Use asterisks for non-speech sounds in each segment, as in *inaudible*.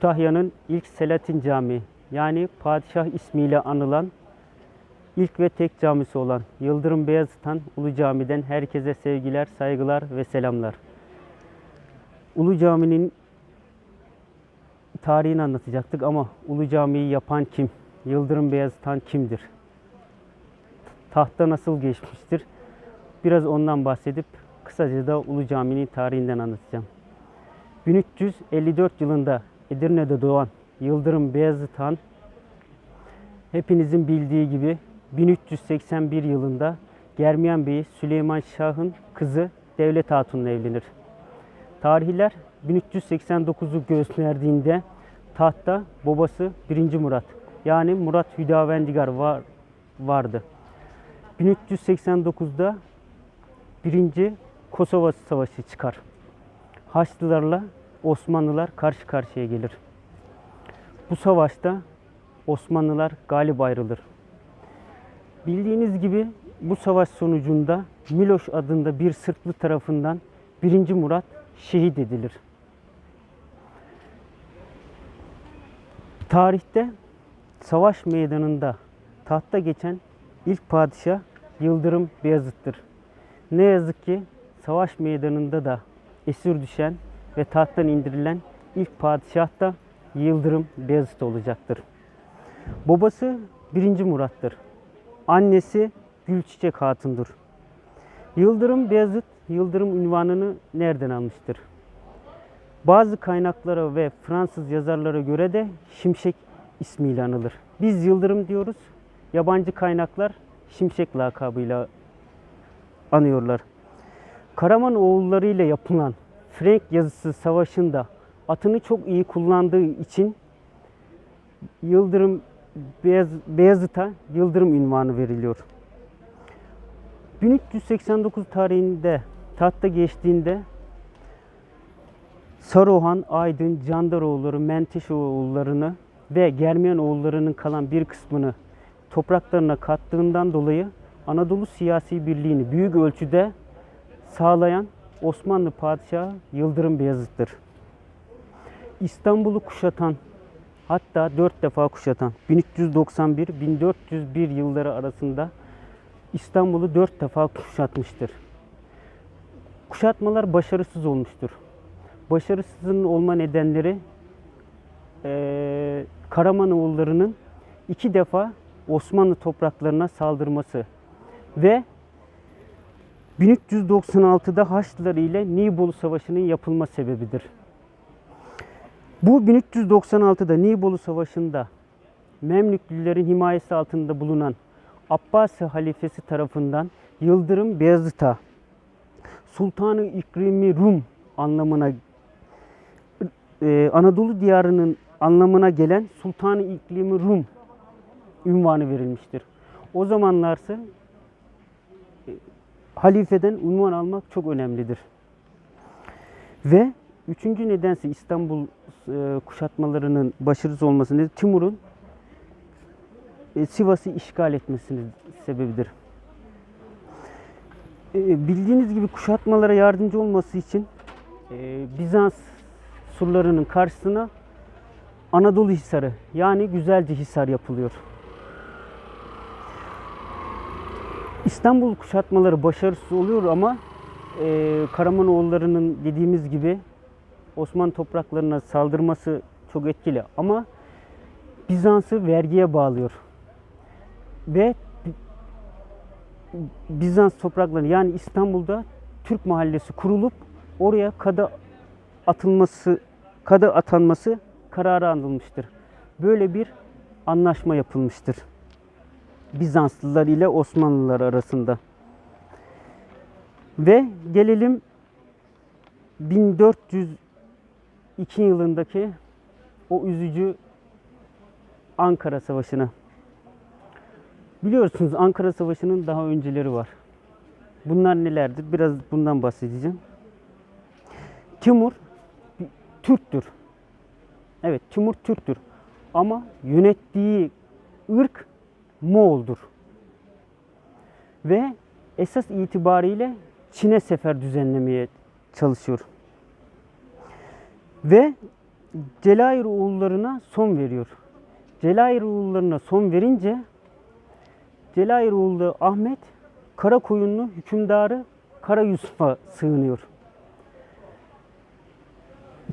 Kütahya'nın ilk Selatin Camii yani padişah ismiyle anılan ilk ve tek camisi olan Yıldırım Beyazıt'tan Ulu Cami'den herkese sevgiler, saygılar ve selamlar. Ulu Cami'nin tarihini anlatacaktık ama Ulu Cami'yi yapan kim? Yıldırım Beyazıt'tan kimdir? Tahta nasıl geçmiştir? Biraz ondan bahsedip kısaca da Ulu Cami'nin tarihinden anlatacağım. 1354 yılında Edirne'de doğan Yıldırım Beyazıt Han hepinizin bildiği gibi 1381 yılında Germiyan Bey Süleyman Şah'ın kızı Devlet Hatun'la evlenir. Tarihler 1389'u gösterdiğinde tahtta babası 1. Murat yani Murat Hüdavendigar var, vardı. 1389'da 1. Kosova Savaşı çıkar. Haçlılarla Osmanlılar karşı karşıya gelir. Bu savaşta Osmanlılar galip ayrılır. Bildiğiniz gibi bu savaş sonucunda Miloş adında bir Sırplı tarafından 1. Murat şehit edilir. Tarihte savaş meydanında tahta geçen ilk padişah Yıldırım Beyazıt'tır. Ne yazık ki savaş meydanında da esir düşen ve tahttan indirilen ilk padişah da Yıldırım Beyazıt olacaktır. Babası 1. Murat'tır. Annesi Gülçiçek Hatun'dur. Yıldırım Beyazıt, Yıldırım ünvanını nereden almıştır? Bazı kaynaklara ve Fransız yazarlara göre de Şimşek ismiyle anılır. Biz Yıldırım diyoruz. Yabancı kaynaklar Şimşek lakabıyla anıyorlar. Karaman oğulları ile yapılan Frank yazısı savaşında atını çok iyi kullandığı için Yıldırım Beyaz, Beyazıt'a Yıldırım ünvanı veriliyor. 1389 tarihinde tahta geçtiğinde Saruhan, Aydın, Candaroğulları, Menteşoğullarını ve Germiyan oğullarının kalan bir kısmını topraklarına kattığından dolayı Anadolu siyasi birliğini büyük ölçüde sağlayan Osmanlı padişahı Yıldırım Beyazıt'tır. İstanbul'u kuşatan hatta dört defa kuşatan 1391-1401 yılları arasında İstanbul'u dört defa kuşatmıştır. Kuşatmalar başarısız olmuştur. Başarısızın olma nedenleri eee Karamanoğulları'nın iki defa Osmanlı topraklarına saldırması ve 1396'da Haçlılar ile Nibolu Savaşı'nın yapılma sebebidir. Bu 1396'da Nibolu Savaşı'nda Memlüklülerin himayesi altında bulunan Abbasi halifesi tarafından Yıldırım Beyazıt'a Sultanı İkrimi Rum anlamına e, Anadolu diyarının anlamına gelen Sultanı İklimi Rum ünvanı verilmiştir. O zamanlarsa halifeden unvan almak çok önemlidir. Ve üçüncü nedense İstanbul e, kuşatmalarının başarısız olması nedeni Timur'un e, Sivas'ı işgal etmesinin sebebidir. E, bildiğiniz gibi kuşatmalara yardımcı olması için e, Bizans surlarının karşısına Anadolu Hisarı yani Güzelce Hisar yapılıyor. İstanbul kuşatmaları başarısız oluyor ama e, Karamanoğulları'nın dediğimiz gibi Osmanlı topraklarına saldırması çok etkili ama Bizans'ı vergiye bağlıyor. Ve Bizans toprakları yani İstanbul'da Türk mahallesi kurulup oraya kadı atılması kadı atanması kararı alınmıştır. Böyle bir anlaşma yapılmıştır. Bizanslılar ile Osmanlılar arasında. Ve gelelim 1402 yılındaki o üzücü Ankara Savaşı'na. Biliyorsunuz Ankara Savaşı'nın daha önceleri var. Bunlar nelerdir? Biraz bundan bahsedeceğim. Timur Türktür. Evet Timur Türktür. Ama yönettiği ırk Moğol'dur. Ve esas itibariyle Çin'e sefer düzenlemeye çalışıyor. Ve Celayir oğullarına son veriyor. Celayir oğullarına son verince Celayir oğlu Ahmet Karakoyunlu hükümdarı Kara Yusuf'a sığınıyor.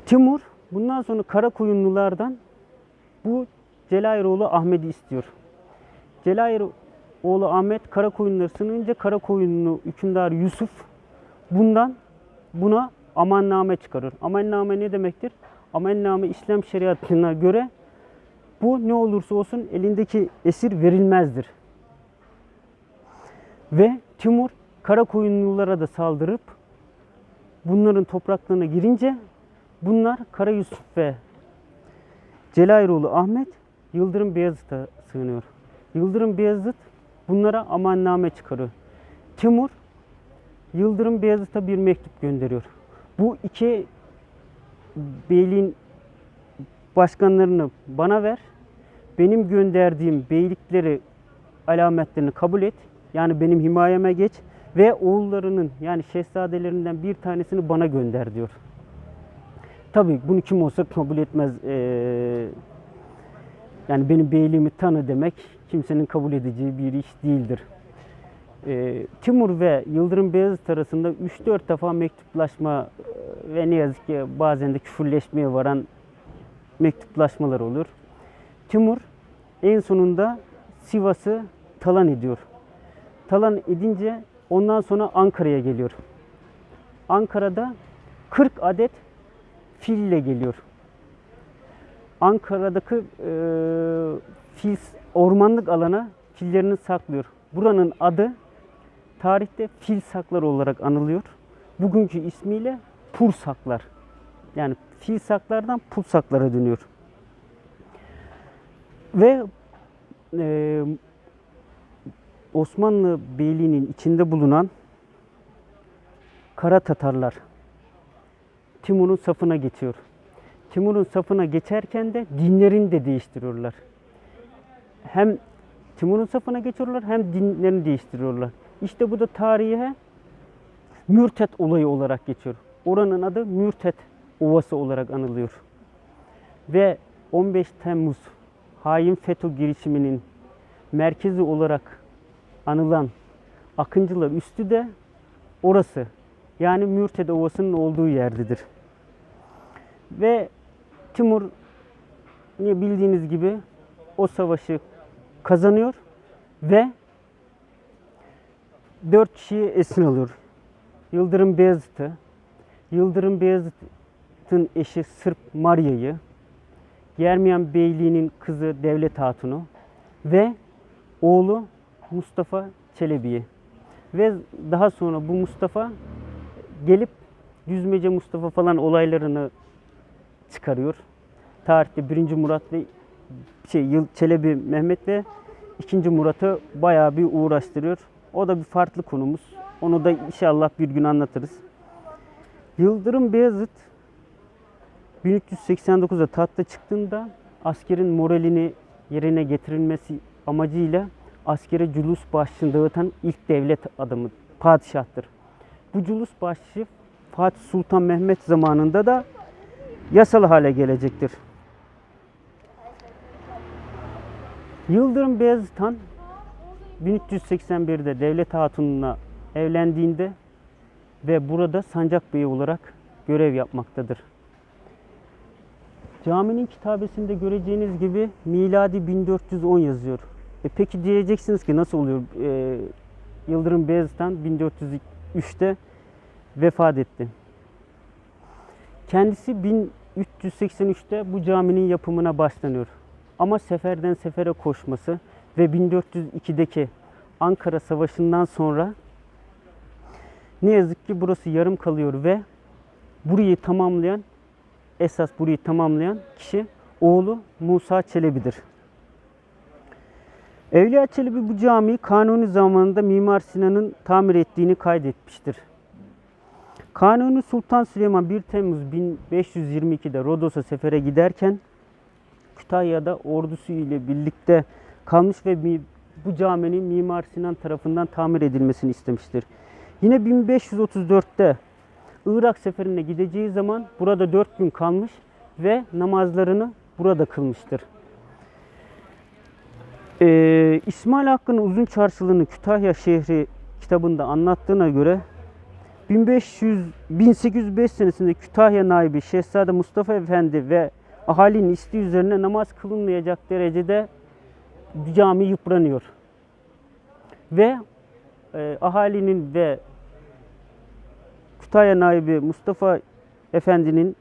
Timur bundan sonra Karakoyunlulardan bu Celayir oğlu Ahmet'i istiyor. Celayir oğlu Ahmet Karakoyunluları sığınınca Karakoyunlu hükümdarı Yusuf bundan buna amanname çıkarır. Amanname ne demektir? Amanname İslam şeriatına göre bu ne olursa olsun elindeki esir verilmezdir. Ve Timur Karakoyunlulara da saldırıp bunların topraklarına girince bunlar Kara Yusuf ve Celayiroğlu Ahmet Yıldırım Beyazıt'a sığınıyor. Yıldırım Beyazıt bunlara amanname çıkarıyor. Timur Yıldırım Beyazıt'a bir mektup gönderiyor. Bu iki beyliğin başkanlarını bana ver. Benim gönderdiğim beylikleri alametlerini kabul et. Yani benim himayeme geç ve oğullarının yani şehzadelerinden bir tanesini bana gönder diyor. Tabii bunu kim olsa kabul etmez. Ee, yani benim beyliğimi tanı demek kimsenin kabul edeceği bir iş değildir. Ee, Timur ve Yıldırım Beyazıt arasında 3-4 defa mektuplaşma e, ve ne yazık ki bazen de küfürleşmeye varan mektuplaşmalar olur. Timur en sonunda Sivas'ı talan ediyor. Talan edince ondan sonra Ankara'ya geliyor. Ankara'da 40 adet fille geliyor. Ankara'daki e, fil ormanlık alana fillerini saklıyor. Buranın adı tarihte fil saklar olarak anılıyor. Bugünkü ismiyle Pursaklar. Yani fil saklardan Pursaklara dönüyor. Ve e, Osmanlı Beyliği'nin içinde bulunan Kara Tatarlar Timur'un safına geçiyor. Timur'un safına geçerken de dinlerini de değiştiriyorlar. Hem Timur'un safına geçiyorlar hem dinlerini değiştiriyorlar. İşte bu da tarihe Mürtet olayı olarak geçiyor. Oranın adı Mürtet Ovası olarak anılıyor. Ve 15 Temmuz hain FETÖ girişiminin merkezi olarak anılan Akıncılar üstü de orası. Yani Mürted Ovası'nın olduğu yerdedir. Ve Timur bildiğiniz gibi o savaşı kazanıyor ve dört kişiyi esir alıyor. Yıldırım Beyazıt'ı, Yıldırım Beyazıt'ın eşi Sırp Marya'yı, Yermiyan Beyliği'nin kızı Devlet Hatun'u ve oğlu Mustafa Çelebi'yi. Ve daha sonra bu Mustafa gelip Yüzmece Mustafa falan olaylarını çıkarıyor. Tarihte 1. Murat ve şey Çelebi Mehmet ve 2. Murat'ı bayağı bir uğraştırıyor. O da bir farklı konumuz. Onu da inşallah bir gün anlatırız. Yıldırım Beyazıt 1389'da tahta çıktığında askerin moralini yerine getirilmesi amacıyla askere culus başlığını dağıtan ilk devlet adamı, padişahtır. Bu culus başlığı Fatih Sultan Mehmet zamanında da yasal hale gelecektir. Yıldırım Beyazıt Han 1381'de Devlet Hatun'la evlendiğinde ve burada Sancak Bey olarak görev yapmaktadır. Caminin kitabesinde göreceğiniz gibi miladi 1410 yazıyor. E peki diyeceksiniz ki nasıl oluyor? E, Yıldırım Beyazıt Han 1403'te vefat etti. Kendisi 1383'te bu caminin yapımına başlanıyor. Ama seferden sefere koşması ve 1402'deki Ankara Savaşı'ndan sonra ne yazık ki burası yarım kalıyor ve burayı tamamlayan esas burayı tamamlayan kişi oğlu Musa Çelebi'dir. Evliya Çelebi bu camiyi Kanuni zamanında Mimar Sinan'ın tamir ettiğini kaydetmiştir. Kanuni Sultan Süleyman 1 Temmuz 1522'de Rodos'a sefere giderken Kütahya'da ordusu ile birlikte kalmış ve bu caminin Mimar Sinan tarafından tamir edilmesini istemiştir. Yine 1534'te Irak seferine gideceği zaman burada 4 gün kalmış ve namazlarını burada kılmıştır. Ee, İsmail Hakkı'nın uzun çarşılığını Kütahya şehri kitabında anlattığına göre 1500 1805 senesinde Kütahya naibi Şehzade Mustafa Efendi ve ahalinin isteği üzerine namaz kılınmayacak derecede cami yıpranıyor. Ve e, ahalinin ve Kütahya naibi Mustafa Efendi'nin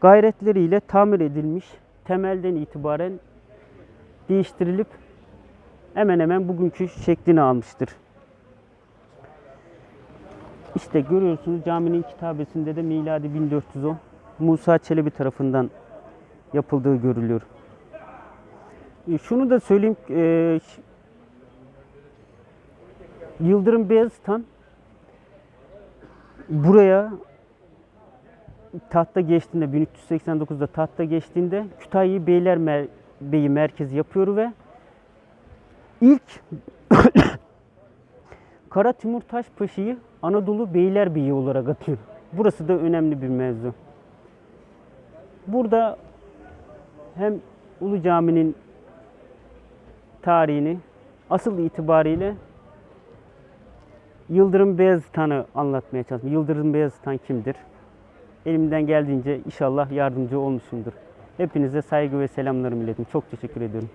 gayretleriyle tamir edilmiş, temelden itibaren değiştirilip hemen hemen bugünkü şeklini almıştır. İşte görüyorsunuz caminin kitabesinde de miladi 1410 Musa Çelebi tarafından yapıldığı görülüyor. E, Şunu da söyleyeyim, e, Yıldırım Beyazıtan buraya tahta geçtiğinde 1389'da tahta geçtiğinde Kütahya'yı Beyler Mer- Beyi merkezi yapıyor ve ilk *coughs* Kara Timur Taşpaşa'yı Anadolu Beylerbeyi olarak atıyor. Burası da önemli bir mevzu. Burada hem Ulu Cami'nin tarihini asıl itibariyle Yıldırım Beyazıtan'ı anlatmaya çalıştım. Yıldırım Beyazıtan kimdir? Elimden geldiğince inşallah yardımcı olmuşumdur. Hepinize saygı ve selamlarımı iletin. Çok teşekkür ediyorum.